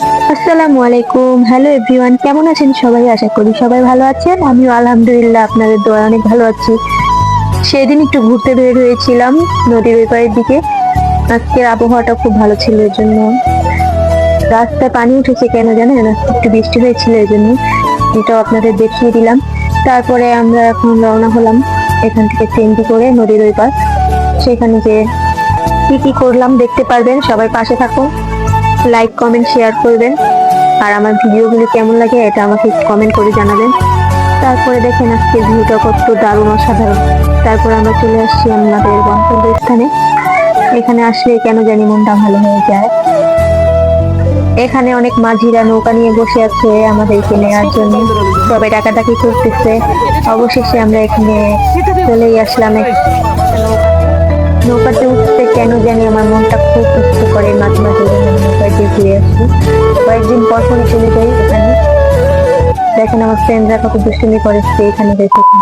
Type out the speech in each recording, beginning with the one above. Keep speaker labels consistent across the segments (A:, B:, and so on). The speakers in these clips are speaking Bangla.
A: আসসালামু আলাইকুম। হ্যালো এভরিওয়ান কেমন আছেন সবাই? আশা করি সবাই ভালো আছেন। আমিও আলহামদুলিল্লাহ আপনাদের দোয়া অনেক ভালো আছি। সেদিন একটু ঘুরতে বের হয়েছিলাম নদীর ওই পাড়ের দিকে। আজকের আবহাওয়াটা খুব ভালো ছিল এর জন্য। রাস্তায় পানি উঠেছে কেন জানেন? একটু বৃষ্টি হয়েছিল এই জন্য। এটাও আপনাদের দেখিয়ে দিলাম। তারপরে আমরা এখন রওনা হলাম এখান থেকে ট্রেনটি করে নদীর ওই সেখানে যে কি কি করলাম দেখতে পারবেন। সবাই পাশে থাকুন। লাইক কমেন্ট শেয়ার করবেন। আর আমার ভিডিওগুলো কেমন লাগে এটা আমাকে কমেন্ট করে জানাবেন। তারপরে দেখেন আজকে ভিউটা কত দারুণ অসাধারণ। তারপর আমরা চলে আসছি আমাদের গন্তব্য স্থানে এখানে আসলে কেন জানি মনটা ভালো হয়ে যায়। এখানে অনেক মাঝিরা নৌকা নিয়ে বসে আছে আমাদেরকে নেওয়ার জন্য। সবাই ডাকাডাকি করতেছে। অবশেষে আমরা এখানে চলেই আসলাম নৌকাতে উঠতে কেন জানি আমার মনটা খুব উচ্চ করে, মাঝে মাঝে নৌকাতে দিয়ে ঘুরে আসি। কয়েকদিন পর পরই চলে যাই এখানে। দেখেন আমার ফ্রেন্ডরা কত দুষ্টুমি করেছে এখানে দেখে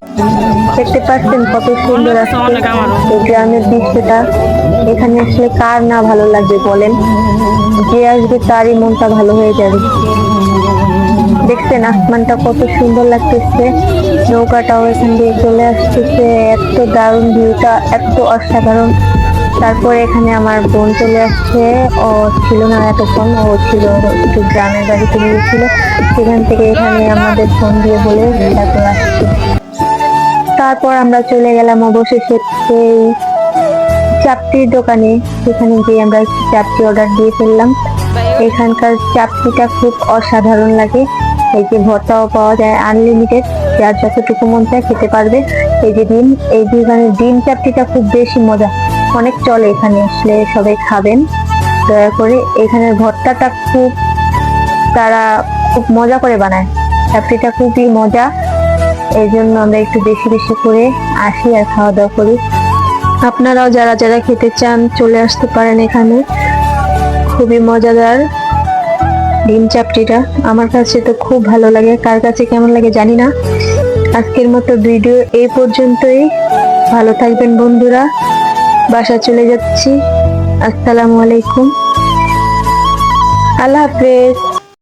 A: দেখতে পাচ্ছেন কত সুন্দর এই গ্রামের দৃশ্যটা। এখানে আসলে কার না ভালো লাগবে বলেন? যে আসবে তারই মনটা ভালো হয়ে যাবে। দেখছেন আসমানটা কত সুন্দর লাগতেছে। নৌকাটাও এখান দিয়ে চলে আসতেছে। এত দারুণ ভিউটা এত অসাধারণ। তারপরে এখানে আমার বোন চলে আসছে। ও ছিল না এতক্ষণ ও ছিল একটু গ্রামের বাড়িতে গিয়েছিল সেখান থেকে এখানে আমাদের ফোন দিয়ে বলে তারপর আসছে। তারপর আমরা চলে গেলাম অবশেষে সেই চাপটির দোকানে সেখানে গিয়ে আমরা চাপটি অর্ডার দিয়ে ফেললাম। এখানকার চাপটিটা খুব অসাধারণ লাগে। এই যে ভর্তাও পাওয়া যায় আনলিমিটেড যার যতটুকু মন চায় খেতে পারবে। এই যে ডিম, এই দোকানে ডিম চাপটিটা খুব বেশি মজা। অনেক চলে এখানে, আসলে সবাই খাবেন। দয়া করে এখানের ভর্তাটা খুব, তারা খুব মজা করে বানায়। চাপটিটা খুবই মজা। এই জন্য আমরা একটু বেশি বেশি করে আসি আর খাওয়া দাওয়া করি। আপনারাও যারা যারা খেতে চান চলে আসতে পারেন এখানে। খুবই মজাদার ডিম চাপটিটা। আমার কাছে তো খুব ভালো লাগে। কার কাছে কেমন লাগে জানি না। আজকের মতো ভিডিও এই পর্যন্তই। ভালো থাকবেন বন্ধুরা। বাসা চলে যাচ্ছি। আসসালামু আলাইকুম। আল্লাহ হাফেজ।